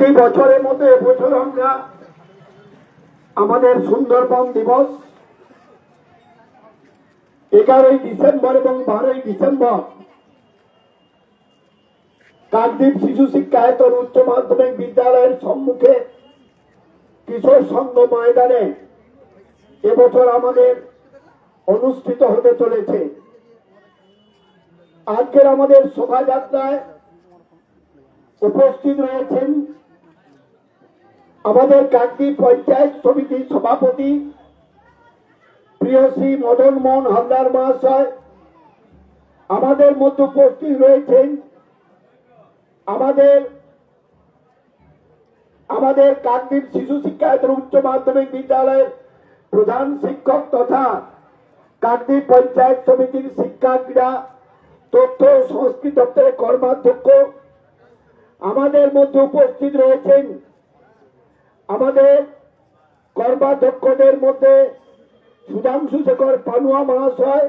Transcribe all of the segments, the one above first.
প্রতি বছরের মতো এবছর আমরা আমাদের সুন্দরবন দিবস এগারোই ডিসেম্বর এবং বারোই ডিসেম্বর কাকদ্বীপ শিশু শিক্ষায়তন উচ্চ মাধ্যমিক বিদ্যালয়ের সম্মুখে কিশোর সংঘ ময়দানে এবছর আমাদের অনুষ্ঠিত হতে চলেছে। আজকের আমাদের শোভাযাত্রায় উপস্থিত রয়েছেন আমাদের কাকদ্বীপ পঞ্চায়েত সমিতির সভাপতি প্রিয় শ্রী মদন মোহন হালদার মহাশয়, আমাদের মধ্যে উপস্থিত রয়েছেন আমাদের আমাদের কাকদ্বীপ শিশু শিক্ষায়তন উচ্চ মাধ্যমিক বিদ্যালয়ের প্রধান শিক্ষক তথা কাকদ্বীপ পঞ্চায়েত সমিতির শিক্ষা, ক্রীড়া, তথ্য সংস্কৃতি দপ্তরের কর্মাধ্যক্ষ। আমাদের মধ্যে উপস্থিত রয়েছেন আমাদের কর্মাধ্যক্ষদের মধ্যে সুধাংশু শেখর পানুয়া মহাশয়,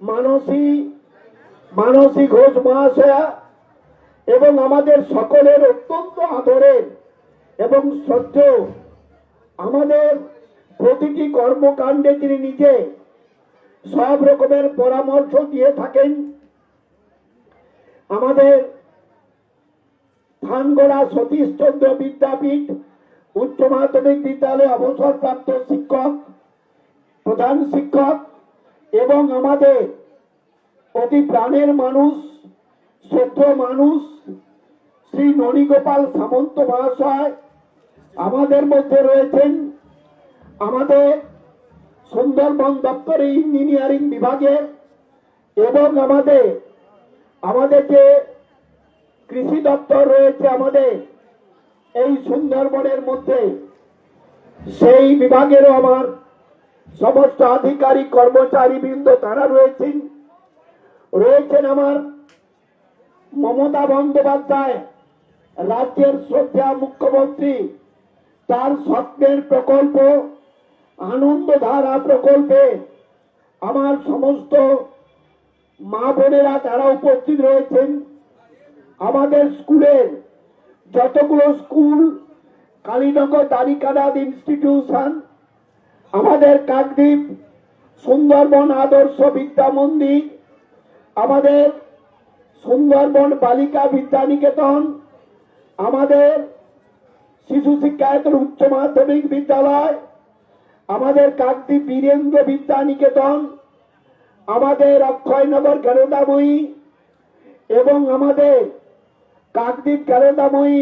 মানসী মানসী ঘোষ মহাশয়া এবং আমাদের সকলের অত্যন্ত আদরের এবং শ্রদ্ধেয় আমাদের প্রতিটি কর্মকাণ্ডে তিনি নিজে সব রকমের পরামর্শ দিয়ে থাকেন। আমাদের ধানগড়া সতীশচন্দ্র বিদ্যাপীঠ উচ্চ মাধ্যমিক বিদ্যালয়ে অবসরপ্রাপ্ত শিক্ষক, প্রধান শিক্ষক এবং আমাদের অতি প্রাণের মানুষ, শ্রদ্ধ মানুষ শ্রী ননীগোপাল সামন্ত মহাশয় আমাদের মধ্যে রয়েছেন। আমাদের সুন্দরবন দপ্তরে ইঞ্জিনিয়ারিং বিভাগের এবং আমাদের আমাদের যে কৃষি দপ্তর রয়েছে আমাদের এই সুন্দরবনের মধ্যে সেই বিভাগেরও আমার সমস্ত আধিকারিক কর্মচারী বৃন্দ তারা রয়েছেন। রয়েছেন আমার মমতা বন্দ্যোপাধ্যায়, রাজ্যের শ্রদ্ধা মুখ্যমন্ত্রী, তার স্বপ্নের প্রকল্প, আনন্দধারা প্রকল্পে আমার সমস্ত মা বোনেরা তারা উপস্থিত রয়েছেন। আমাদের স্কুলের যতগুলো স্কুল, কালীনগর দ্বারিকানাথ ইনস্টিটিউশন, আমাদের কাকদ্বীপ, সুন্দরবন আদর্শ বিদ্যা মন্দির, আমাদের সুন্দরবন বালিকা বিদ্যানিকেতন, আমাদের শিশু শিক্ষায়তন উচ্চ মাধ্যমিক বিদ্যালয়, আমাদের কাকদ্বীপ বীরেন্দ্র বিদ্যানিকেতন, আমাদের অক্ষয়নগর কেরদাময়ী এবং আমাদের কাকদ্বীপ কেরদাময়ী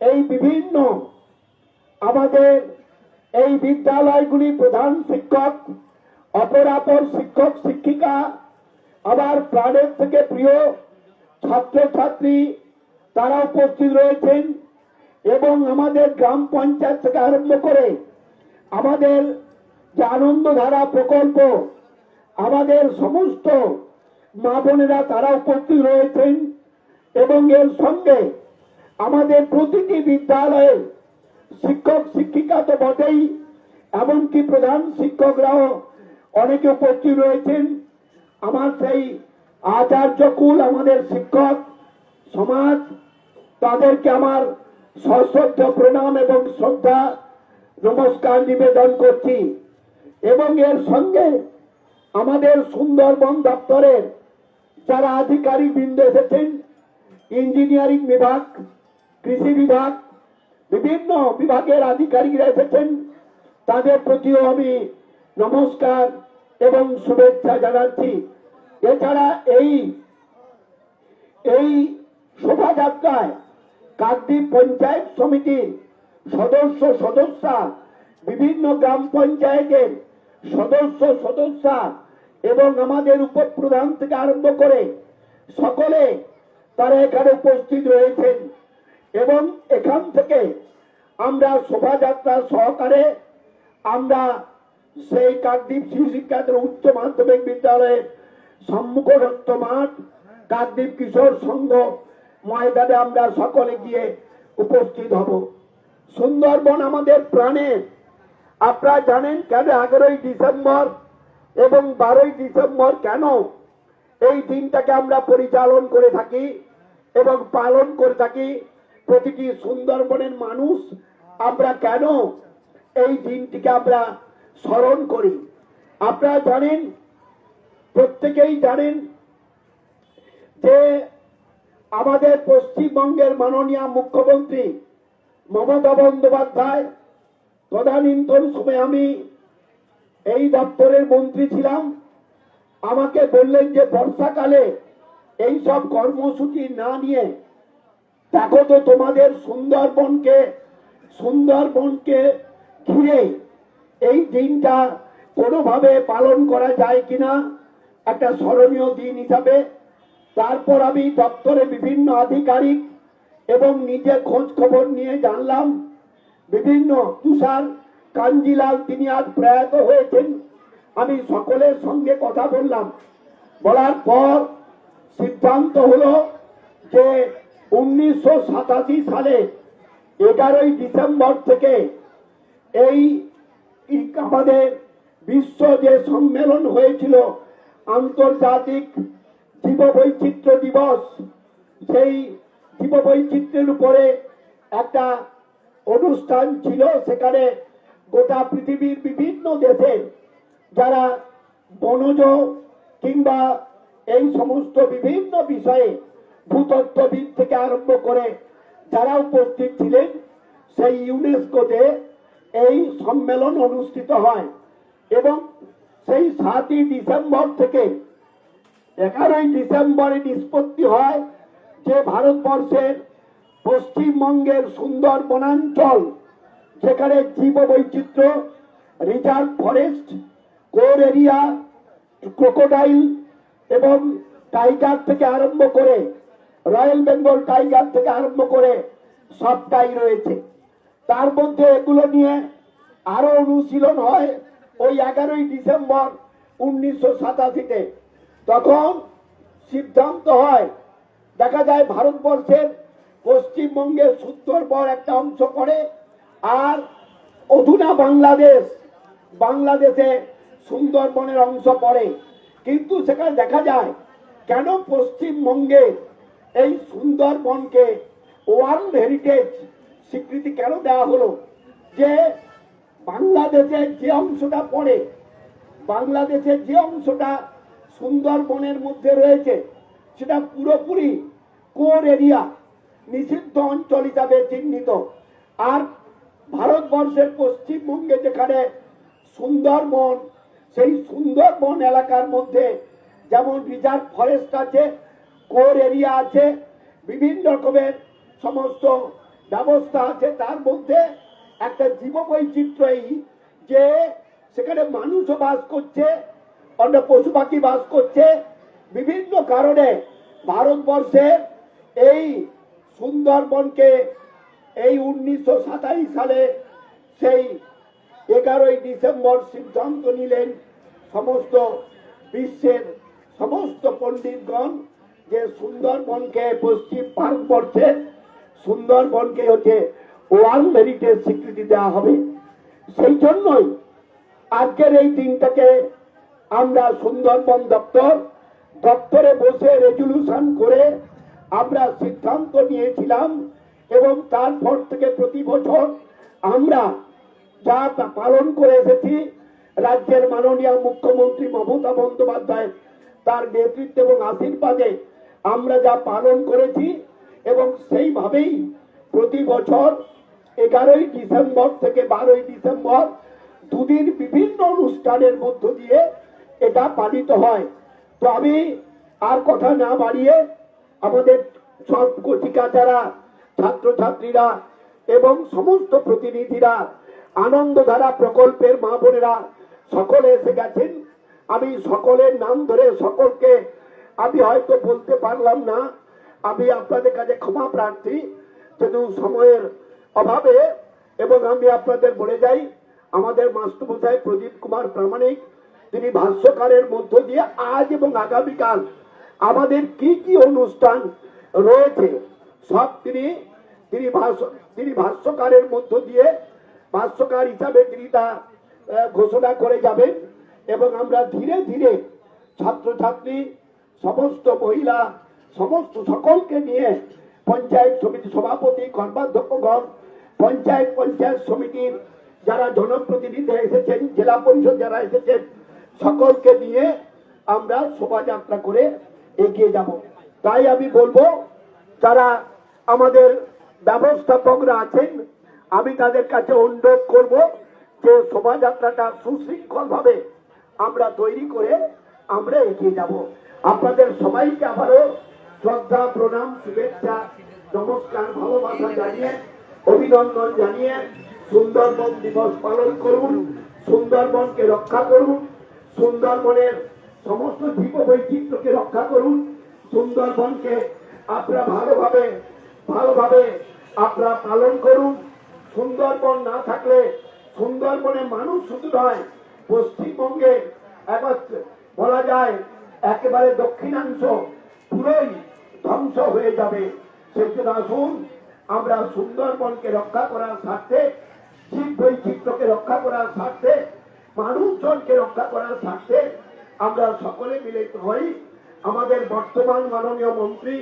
এই বিভিন্ন আমাদের এই বিদ্যালয়গুলি প্রধান শিক্ষক, অপরাপর শিক্ষক, শিক্ষিকা আবার প্রাণের থেকে প্রিয় ছাত্রছাত্রী তারা উপস্থিত রয়েছেন এবং আমাদের গ্রাম পঞ্চায়েত থেকে আরম্ভ করে আমাদের যে আনন্দধারা প্রকল্প, আমাদের সমস্ত মা বোনেরা তারা উপস্থিত রয়েছেন। এবং এর সঙ্গে আমাদের প্রতিটি বিদ্যালয়ে শিক্ষক, শিক্ষিকা তো বটেই, এমনকি প্রধান শিক্ষকরাও অনেকে উপস্থিত রয়েছেন। আমার সেই আচার্য কুল, আমাদের শিক্ষক সমাজ, তাদেরকে আমার সশ্রদ্ধ প্রণাম এবং শ্রদ্ধা নমস্কার নিবেদন করছি। এবং এর সঙ্গে আমাদের সুন্দরবন দপ্তরের যারা আধিকারিক বৃন্দ এসেছেন ইঞ্জিনিয়ারিং বিভাগ, কৃষি বিভাগ, বিভিন্ন বিভাগের আধিকারিকরা এসেছেন তাদের প্রতিও আমি নমস্কার এবং শুভেচ্ছা জানাচ্ছি। এছাড়া এই এই শোভাযাত্রায় কাকদ্বীপ পঞ্চায়েত সমিতির সদস্য সদস্যা, বিভিন্ন গ্রাম পঞ্চায়েতের সদস্য সদস্যা এবং আমাদের উপপ্রধান থেকে আরম্ভ করে সকলে তারা এখানে উপস্থিত রয়েছেন। এবং এখান থেকে আমরা শোভাযাত্রা সহকারে আমরা সেই কাকদ্বীপ শিশু শিক্ষাকেন্দ্র উচ্চ মাধ্যমিক বিদ্যালয়ের সম্মুখস্থ মাঠ, কাকদ্বীপ কিশোর সংঘ ময়দানে আমরা সকলে গিয়ে উপস্থিত হব। সুন্দরবন আমাদের প্রাণে। আপনারা জানেন কেন এগারোই ডিসেম্বর এবং বারোই ডিসেম্বর কেন এই দিনটাকে আমরা পরিচালন করে থাকি? এবং পালন করে থাকি প্রতিটি সুন্দরবনের মানুষ। আমরা কেন এই দিনটিকে আমরা স্মরণ করি? আপনারা জানেন, প্রত্যেকেই জানেন যে আমাদের পশ্চিমবঙ্গের মাননীয় মুখ্যমন্ত্রী মমতা বন্দ্যোপাধ্যায় তদানীন্তন সময় আমি এই দপ্তরের মন্ত্রী ছিলাম। আমাকে বললেন যে বর্ষাকালে এই সব কর্মসূচি না নিয়ে, দেখো তো তোমাদের সুন্দরবনকে সুন্দরবনকে ঘিরে এই দিনটা কোনোভাবে পালন করা যায় কিনা, একটা স্মরণীয় দিন হিসাবে। তারপর আমি দপ্তরে বিভিন্ন আধিকারিক এবং নিজে খোঁজ খবর নিয়ে জানলাম, বিভিন্ন তুষার, কাঞ্জিলাল তিনি আজ প্রয়াত হয়েছেন। আমি সকলের সঙ্গে কথা বললাম। বলার পর সিদ্ধান্ত হলো যে উনিশশো সাতাশি সালে এগারোই ডিসেম্বর থেকে এই আমাদের বিশ্ব যে সম্মেলন হয়েছিল, আন্তর্জাতিক জীববৈচিত্র্য দিবস, সেই জীববৈচিত্র্যের উপরে একটা অনুষ্ঠান ছিল। সেখানে গোটা পৃথিবীর বিভিন্ন দেশের যারা বনজ কিংবা এই সমস্ত বিভিন্ন বিষয়ে ভূতত্ত্ববিদ থেকে আরম্ভ করে যারা উপস্থিত ছিলেন, সেই ইউনেস্কোতে এই সম্মেলন অনুষ্ঠিত হয় এবং সেই সাতই ডিসেম্বর থেকে এগারোই ডিসেম্বরে নিষ্পত্তি হয় যে ভারতবর্ষের পশ্চিমবঙ্গের সুন্দর বনাঞ্চল যেখানে জীব বৈচিত্র্য reserve forest, core area, crocodile এবং টাইগার থেকে আরম্ভ করে রয়্যাল বেঙ্গল টাইগার থেকে আরম্ভ করে সবটাই রয়েছে। তার মধ্যে এগুলো নিয়ে আরও অনুশীলন হয় ওই এগারোই ডিসেম্বর উনিশশো সাতাশিতে। তখন সিদ্ধান্ত হয়, দেখা যায় ভারতবর্ষের পশ্চিমবঙ্গের সুন্দরবন একটা অংশ পড়ে আর অধুনা বাংলাদেশ, বাংলাদেশে সুন্দরবনের অংশ পড়ে। কিন্তু সেখানে দেখা যায়, কেন পশ্চিমবঙ্গে এই সুন্দরবনকে ওয়ার্ল্ড হেরিটেজ স্বীকৃতি কেন দেওয়া হলো? যে বাংলাদেশের যে অংশটা পড়ে বাংলাদেশের যে অংশটা সুন্দরবনের মধ্যে রয়েছে, সেটা পুরোপুরি কোর এরিয়া, নিষিদ্ধ অঞ্চল হিসাবে চিহ্নিত। আর ভারতবর্ষের পশ্চিমবঙ্গে যেখানে সুন্দরবন সেই সুন্দরবন এলাকার মধ্যে যেমন রিজার্ভ ফরেস্ট আছে, কোর এরিয়া আছে, বিভিন্ন রকমের সমস্ত ব্যবস্থা আছে। তার মধ্যে একটা জীববৈচিত্র্য এই যে সেখানে মানুষও বাস করছে, অন্য পশু পাখি বাস করছে। বিভিন্ন কারণে ভারতবর্ষের এই সুন্দরবনকে এই উনিশশো সাতাশ সালে সেই এগারোই ডিসেম্বর সিদ্ধান্ত নিলেন সমস্ত বিশ্বের সমস্ত পণ্ডিতগণ যে সুন্দরবনকে পশ্চিম ভারতবর্ষের সুন্দরবনকে হচ্ছে ওয়ার্ল্ড হেরিটেজ স্বীকৃতি দেওয়া হবে। সেই জন্যই আজকের এই দিনটাকে আমরা সুন্দরবন দপ্তর, দপ্তরে বসে রেজলিউশন করে আমরা সিদ্ধান্ত নিয়েছিলাম এবং তারপর থেকে প্রতি বছর আমরা যা পালন করে এসেছি। রাজ্যের মাননীয় মুখ্যমন্ত্রী মমতা বন্দ্যোপাধ্যায় তার নেতৃত্ব এবং আশীর্বাদে আমরা যা পালন করেছি এবং সেইভাবেই প্রতি বছর এগারোই ডিসেম্বর থেকে বারোই ডিসেম্বর দুদিন বিভিন্ন অনুষ্ঠানের মধ্য দিয়ে এটা পালিত হয়। তো আমি আর কথা না বাড়িয়ে আমাদের সব কচিকা যারা ছাত্রছাত্রীরা এবং সমস্ত প্রতিনিধিরা আনন্দধারা প্রকল্পের মা বোনেরা সকলে এসে গেছেন। আমি সকলের নাম ধরে সকলকে, আমি হয়তো বলতে পারলাম না, আমি আপনাদের কাছে ক্ষমা প্রার্থী। যেহেতু সময়ের অভাবে এবং আমি আপনাদের বলে যাই, আমাদের মাস্টারমশাই প্রদীপ কুমার প্রামাণিক, তিনি ভাষ্যকারের মধ্য দিয়ে আজ এবং আগামীকাল আমাদের কি কি অনুষ্ঠান রয়েছে, সব তিনি তিনি তিনি ভাষ্যকারের মধ্য দিয়ে ভাষ্যকার হিসাবে তিনি তা ঘোষণা করে যাবেন এবং আমরা ধীরে ধীরে ছাত্রছাত্রী, সমস্ত মহিলা, সমস্ত সকলকে নিয়ে পঞ্চায়েত সমিতি সভাপতি, কর্মাধ্যক্ষগণ, পঞ্চায়েত পঞ্চায়েত সমিতির যারা জনপ্রতিনিধি এসেছেন, জেলা পরিষদ যারা এসেছেন, সকলকে নিয়ে আমরা শোভাযাত্রা করে এগিয়ে যাব। তাই আমি বলব, যারা আমাদের ব্যবস্থাপকরা আছেন আমি তাদের কাছে অনুরোধ করব যে শোভাযাত্রাটা সুশৃঙ্খল ভাবে আমরা তৈরি করে আমরা এগিয়ে যাব। আপনাদের সবাইকে আবারও শ্রদ্ধা, প্রণাম, শুভেচ্ছা, নমস্কার, ভালোবাসা জানিয়ে, অভিনন্দন জানিয়ে সুন্দরবন দিবস পালন করুন, সুন্দরবনকে রক্ষা করুন, সুন্দরবনের সমস্ত জীব বৈচিত্র্যকে রক্ষা করুন, সুন্দরবনকে আপনারা ভালোভাবে ভালোভাবে আপনারা পালন করুন সুন্দরবন না থাকলে সুন্দরবনে মানুষ শুধু নয়, পশ্চিমবঙ্গে বলা যায় একেবারে দক্ষিণাংশ পুরোই ধ্বংস হয়ে যাবে। সেজন্য আসুন, আমরা সুন্দরবনকে রক্ষা করার স্বার্থে, জীব বৈচিত্র্যকে রক্ষা করার স্বার্থে, মানুষজনকে রক্ষা করার স্বার্থে আমরা সকলে মিলিত হই। আমাদের বর্তমান মাননীয় মন্ত্রী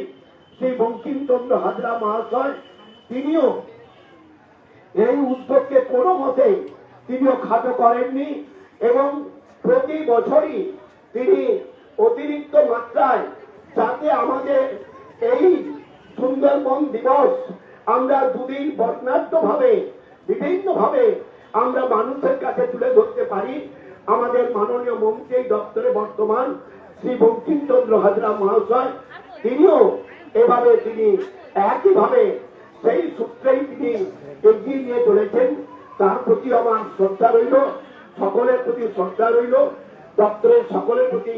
শ্রী বঙ্কিমচন্দ্র হাজরা মহাশয়, তিনিও এই উদ্যোগকে কোনো মতেই তিনিও খাটো করেননি এবং প্রতি বছরই তিনি অতিরিক্ত মাত্রায় যাতে আমাদের এই সুন্দরবন দিবস আমরা দুদিন বর্ণাঢ্য ভাবে বিভিন্ন ভাবে আমরা মানুষের কাছে তুলে ধরতে পারি, আমাদের মাননীয় মন্ত্রী দপ্তরে বর্তমান শ্রী বঙ্কিমচন্দ্র হাজরা মহাশয়, তিনিও এভাবে তিনি একইভাবে সেই সূত্রেই তিনি এগিয়ে নিয়ে চলেছেন। তার প্রতি আমার শ্রদ্ধা রইল, সকলের প্রতি শ্রদ্ধা রইল। দপ্তরের সকলের প্রতি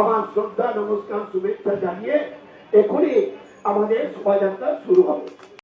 আমার শ্রদ্ধা, নমস্কার, শুভেচ্ছা জানিয়ে এখনই আমাদের শোভাযাত্রা শুরু হবে।